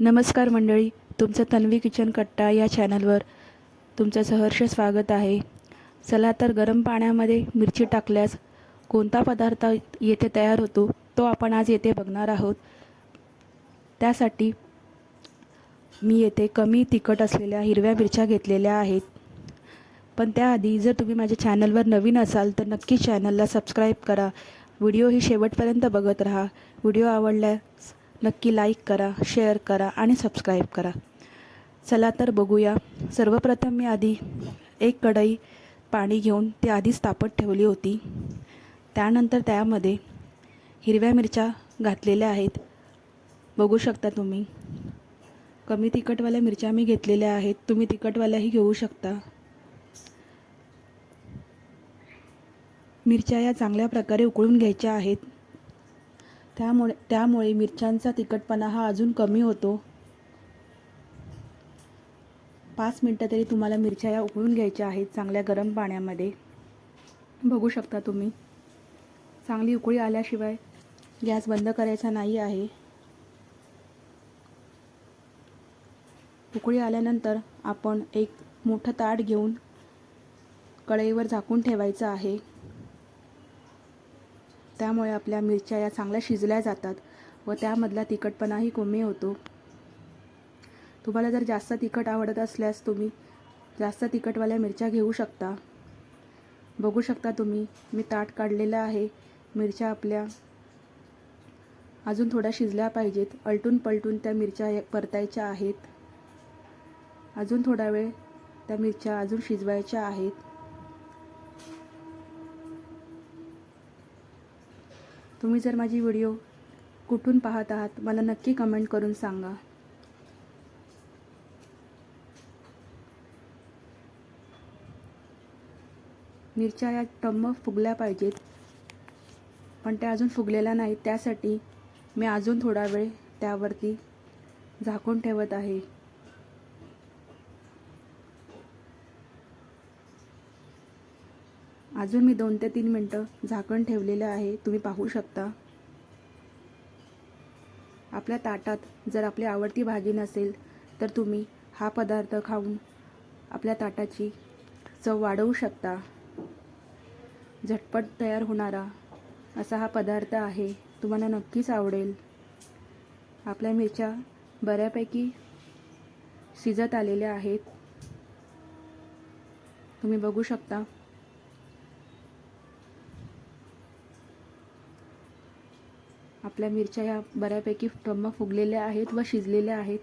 नमस्कार मंडळी तुमचं तन्वी किचन कट्टा या चॅनलवर तुमचं सहर्ष स्वागत आहे. चला तर गरम पाण्यामध्ये मिरची टाकल्यास कोणता पदार्थ येथे तयार होतो तो आपण आज येथे बघणार आहोत. त्यासाठी मी येथे कमी तिखट असलेल्या हिरव्या मिरच्या घेतलेल्या आहेत. पण त्याआधी जर तुम्ही माझ्या चॅनलवर नवीन असाल तर नक्की चॅनलला सबस्क्राईब करा. व्हिडिओ ही शेवटपर्यंत बघत राहा. व्हिडिओ आवडल्यास नक्की लाईक करा शेअर करा आणि सबस्क्राईब करा. चला तर बघूया. सर्वप्रथम मी आधी एक कढई पाणी घेऊन ती आधीच तापत ठेवली होती. त्यानंतर त्यामध्ये हिरव्या मिरच्या घातलेल्या आहेत. बघू शकता तुम्ही. कमी तिखटवाल्या मिरच्या मी घेतलेल्या आहेत. तुम्ही तिखटवाल्याही घेऊ शकता. मिरच्या या चांगल्या प्रकारे उकळून घ्यायच्या आहेत. त्यामुळे त्यामुळे मिरच्यांचा तिखटपणा हा अजून कमी होतो. पाच मिनटं तरी तुम्हाला मिरच्या या उकळून घ्यायच्या आहेत चांगल्या गरम पाण्यामध्ये. बघू शकता तुम्ही. चांगली उकळी आल्याशिवाय गॅस बंद करायचा नाही आहे. उकळी आल्यानंतर आपण एक मोठं ताट घेऊन कढईवर झाकून ठेवायचं आहे. त्यामुळे आपल्या मिरच्या या चांगल्या शिजल्या जातात व त्यामधला तिखटपणाही कमी होतो. तुम्हाला जर जास्त तिखट आवडत असल्यास तुम्ही जास्त तिखटवाल्या मिरच्या घेऊ शकता. बघू शकता तुम्ही मी ताट काढलेलं आहे. मिरच्या आपल्या अजून थोड्या शिजल्या पाहिजेत. अलटून पलटून त्या मिरच्या या परतायच्या आहेत. अजून थोडा वेळ त्या मिरच्या अजून शिजवायच्या आहेत. तुम्ही जर माझी व्हिडिओ कुठून पाहत आहात मला नक्की कमेंट करून सांगा. मिरच्या या टम्म फुगल्या पाहिजेत पण त्या अजून फुगलेल्या नाहीत त्यासाठी मी अजून थोडा वेळ त्यावरती झाकून ठेवत आहे. अजून मी दोन ते तीन मिनटं झाकण ठेवलेलं आहे. तुम्ही पाहू शकता. आपल्या ताटात जर आपली आवडती भाजी नसेल तर तुम्ही हा पदार्थ खाऊन आपल्या ताटाची चव वाढवू शकता. झटपट तयार होणारा असा हा पदार्थ आहे. तुम्हाला नक्कीच आवडेल. आपल्या मिरच्या बऱ्यापैकी शिजत आलेल्या आहेत. तुम्ही बघू शकता. आपल्या मिरच्या या बऱ्यापैकी टम्म फुगलेल्या आहेत व शिजलेल्या आहेत.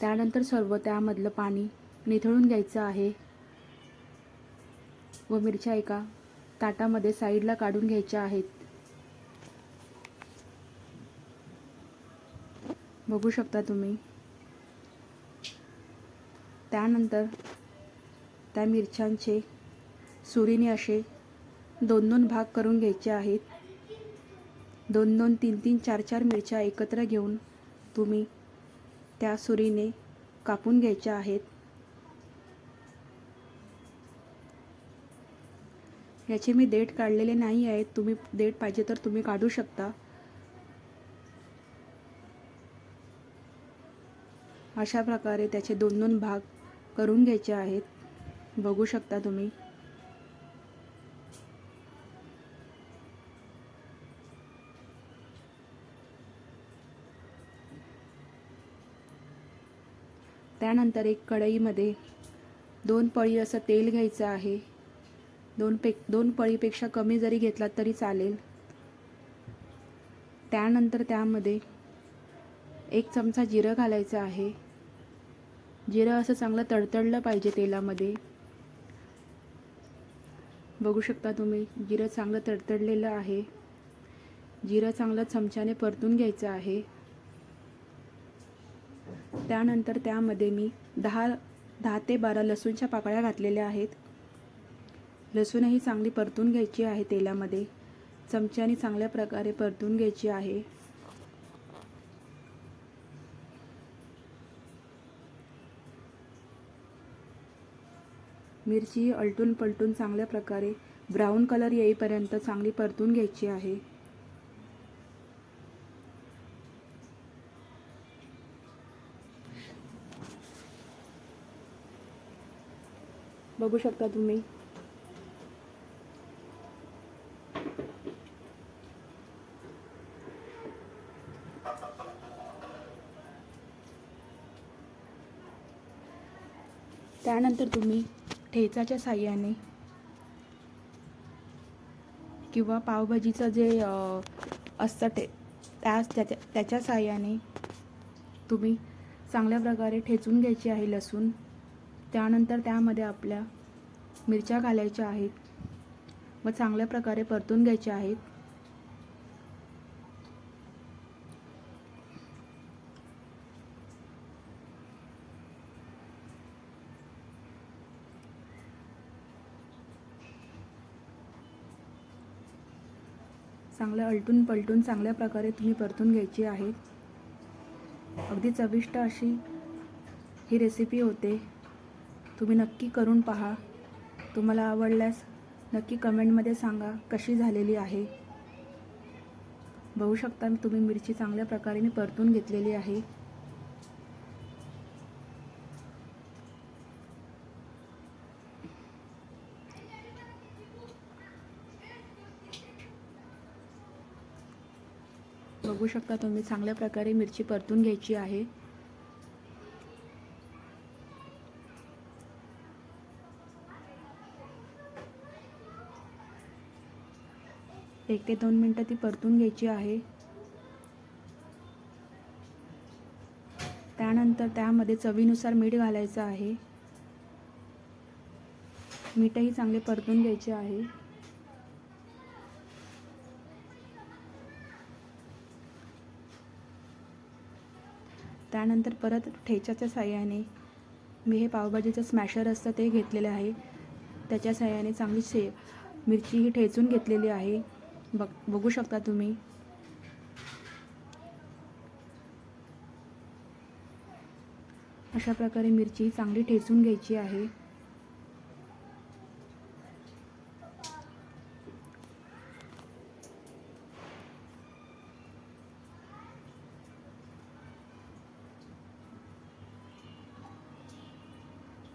त्यानंतर सर्व त्यामधलं पाणी निथळून घ्यायचं आहे व मिरच्या एका ताटामध्ये साईडला काढून घ्यायच्या आहेत. बघू शकता तुम्ही. त्यानंतर त्या मिरच्यांचे सुरीने असे दोन दोन भाग करून घ्यायचे आहेत. दोन दोन तीन तीन चार चार मिरच्या एकत्र घेऊन तुम्ही त्या सुरीने कापून घ्यायच्या आहेत. याचे मी देठ काढलेले नाही आहेत. तुम्ही देठ पाहिजे तर तुम्ही काढू शकता. अशा प्रकारे त्याचे दोन दोन भाग करून घ्यायचे आहेत. बघू शकता तुम्ही. त्यानंतर एक कढईमध्ये दोन पळी असं तेल घ्यायचं आहे. दोन पे दोन पळीपेक्षा कमी जरी घेतलात तरी चालेल. त्यानंतर त्यामध्ये एक चमचा जिरं घालायचं आहे. जिरं असं चांगलं तडतडलं पाहिजे तेलामध्ये. बघू शकता तुम्ही जिरं चांगलं तडतडलेलं आहे. जिरं चांगलं चमच्याने परतून घ्यायचं आहे. त्यानंतर त्यामध्ये मी दहा दहा ते बारा लसूणच्या पाकळ्या घातलेल्या आहेत. लसूणही चांगली परतून घ्यायची आहे तेलामध्ये. चमच्याने चांगल्या प्रकारे परतून घ्यायची आहे. मिरची अलटून पलटून चांगल्या प्रकारे ब्राऊन कलर येईपर्यंत चांगली परतून घ्यायची आहे. बघू शकता तुम्ही. त्यानंतर तुम्ही ठेचाच्या साह्याने किंवा पावभाजीचं जे असतं ते त्याच त्याच्या त्याच्या साह्याने तुम्ही चांगल्या प्रकारे ठेचून घ्यायची आहे लसूण. त्यानंतर त्यामध्ये आपल्या मिरच्या घालायच्या आहेत व चांगल्या प्रकारे परतून घ्यायच्या आहेत. चांगलं अलटून पलटून चांगल्या प्रकारे तुम्ही परतून घ्यायची आहे. अगदी चविष्ट अशी ही रेसिपी होते. तुम्ही नक्की करून पहा. तुम्हाला आवडल्यास नक्की कमेंटमध्ये सांगा कशी झालेली आहे. बघू शकता तुम्ही मिरची चांगल्या प्रकारे मी परतून घेतलेली आहे. बघू शकता तुम्ही चांगल्या प्रकारे मिरची परतून घ्यायची आहे. एक ते दोन मिनटं ती परतून घ्यायची आहे. त्यानंतर त्यामध्ये चवीनुसार मीठ घालायचं आहे. मीठही चांगले परतून घ्यायचे आहे. त्यानंतर परत ठेच्याच्या साह्याने मी हे पावभाजीचं स्मॅशर असतं ते घेतलेलं आहे. त्याच्या साह्याने चांगली शे मिरची ही ठेचून घेतलेली आहे. बघ बघू शकता तुम्ही. अशा प्रकारे मिरची चांगली ठेचून घ्यायची आहे.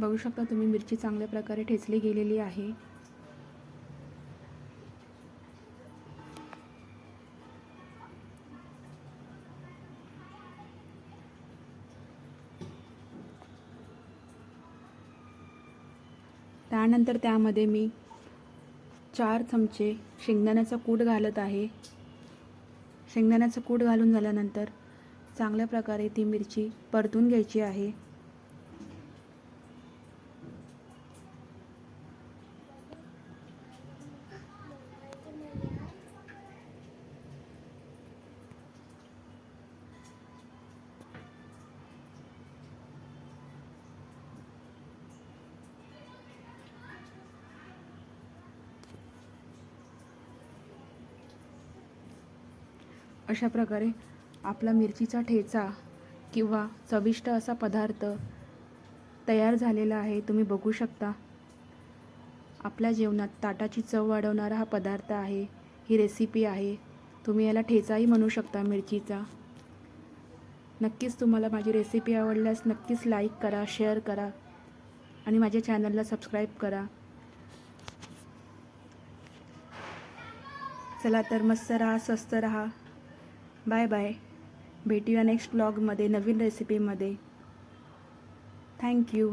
बघू शकता तुम्ही मिरची चांगल्या प्रकारे ठेचली गेलेली आहे. त्यानंतर त्यामध्ये मी चार चमचे शेंगदाण्याचा कूट घालत आहे. शेंगदाण्याचं कूट घालून झाल्यानंतर चांगल्या प्रकारे ती मिरची परतून घ्यायची आहे. अशा प्रकारे आपला मिरचीचा ठेचा किंवा चविष्ट असा पदार्थ तयार झालेला आहे तुम्ही बघू शकता. आपल्या जेवणात ताटाची चव वाढवणारा हा पदार्थ आहे ही रेसिपी आहे. तुम्ही याला ठेचाही म्हणू शकता मिरचीचा. नक्कीच तुम्हाला माझी रेसिपी आवडल्यास नक्कीच लाईक करा शेअर करा आणि माझ्या चॅनलला सबस्क्राईब करा. चला तर मस्त राहा स्वस्त राहा. Bye bye. भेटूया नेक्स्ट ब्लॉगमध्ये नवीन रेसिपीमध्ये थँक्यू